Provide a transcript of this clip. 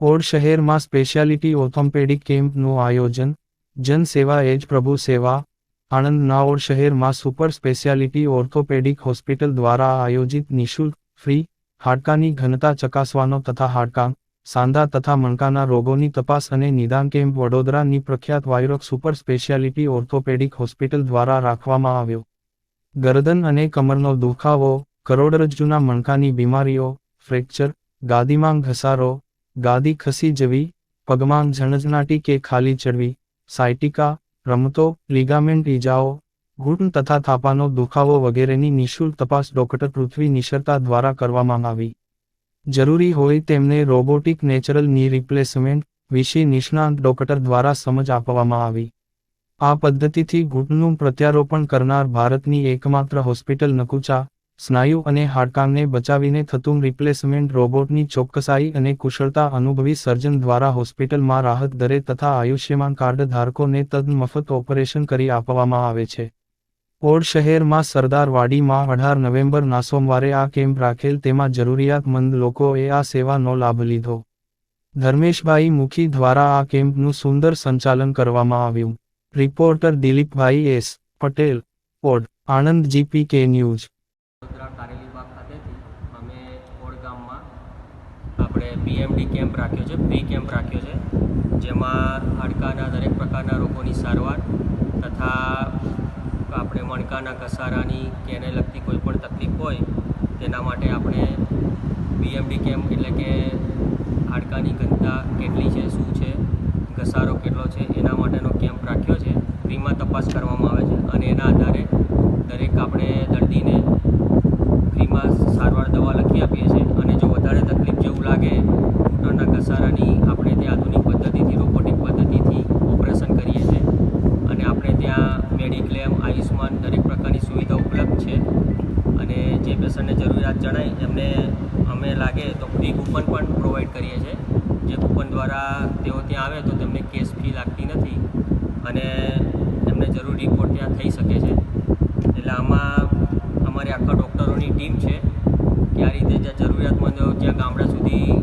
Odd શહેરમાં speciality orthopaedic કેમ્પનું આયોજન જન સેવા એજ પ્રભુ સેવા આણંદના ઓડ શહેરમાં સુપર સ્પેશિયાલિટી ઓર્થોપેડિક હોસ્પિટલ દ્વારા આયોજિત નિઃશુલ્ક, ફ્રી, હાડકાની ઘનતા ચકાસવાનો તથા હાડકાં, સાંધા તથા મણકાના રોગોની તપાસ અને નિદાન કેમ્પ વડોદરાની પ્રખ્યાત વાયરોક સુપર સ્પેશિયાલિટી ઓર્થોપેડિક હોસ્પિટલ દ્વારા રાખવામાં આવ્યો. ગરદન અને કમરનો દુખાવો, કરોડરજ્જુના મણકાની બીમારીઓ, ફ્રેક્ચર, ગાદીમાં ઘસારો ગાદી ખસી જવી, પગમાં ઝણઝણાટી કે ખાલી ચડવી, સાયટિકા, રમતો, લિગામેન્ટ ઇજાઓ ઘૂંટણ તથા થાપાનો દુખાવો વગેરેની નિઃશુલ્ક તપાસ ડોક્ટર પૃથ્વી નિશરતા દ્વારા કરવામાં આવી. જરૂરી હોય તેમને રોબોટિક નેચરલની રિપ્લેસમેન્ટ વિશે નિષ્ણાંત ડોક્ટર દ્વારા સમજ આપવામાં આવી. આ પદ્ધતિથી ઘૂંટણનું પ્રત્યારોપણ કરનાર ભારતની એકમાત્ર હોસ્પિટલ નકુચા સ્નાયુ અને હાડકાંને બચાવીને થતું રિપ્લેસમેન્ટ રોબોટની ચોકસાઈ અને કુશળતા અનુભવી સર્જન દ્વારા હોસ્પિટલમાં રાહત દરે તથા આયુષ્યમાન કાર્ડ ધારકોને તદ્દ મફત ઓપરેશન કરી આપવામાં આવે છે. ઓડ શહેરમાં સરદાર વાડીમાં અઢાર નવેમ્બરના સોમવારે આ કેમ્પ રાખેલ તેમાં જરૂરિયાતમંદ લોકોએ આ સેવાનો લાભ લીધો. ધર્મેશભાઈ મુખી દ્વારા આ કેમ્પનું સુંદર સંચાલન કરવામાં આવ્યું. Reporter Dilipbhai S. Patel. Od. Anand G P K news Vadodara Karelibaug ખાતેથી અમે ઓડ ગામમાં આપણે પીએમડી કેમ્પ રાખ્યો છે, પ્રી કેમ્પ રાખ્યો છે, જેમાં હાડકાના દરેક પ્રકારના રોગોની સારવાર તથા આપણે મણકાના ઘસારાની કે એને લગતી કોઈ પણ તકલીફ હોય, તેના માટે આપણે બીએમડી કેમ્પ એટલે કે હાડકાની ઘનતા કેટલી છે, શું છે, ઘસારો કેટલો છે, એના માટેનો કેમ્પ રાખ્યો છે, ફ્રીમાં તપાસ કરવામાં આવે છે. અને એના આધારે દરેક આપણે દર્દીને ફ્રીમાં સારવાર દવા લખી આપીએ છીએ અને જો વધારે તકલીફ જેવું લાગે ઘૂંટણના ઘસારાની આપણે તે આધુનિક પદ્ધતિથી રોબોટિક પદ્ધતિથી ઓપરેશન કરીએ છીએ અને આપણે ત્યાં મેડિક્લેમ આયુષ્માન દરેક પ્રકારની સુવિધા ઉપલબ્ધ છે અને જે પેશન્ટને જરૂરિયાત જણાય, એમને અમે લાગે તો ફ્રી કૂપન પણ પ્રોવાઈડ કરીએ છીએ. જે કૂપન દ્વારા તેઓ ત્યાં આવે તો તેમને કેશ ફી લાગતી નથી અને એમને જરૂર રિપોર્ટ ત્યાં થઈ શકે છે. એટલે આમાં અમારી આખા ડૉક્ટરોની ટીમ છે. કે રીતે જ્યાં જરૂરિયાતમંદો જ્યાં ગામડા સુધી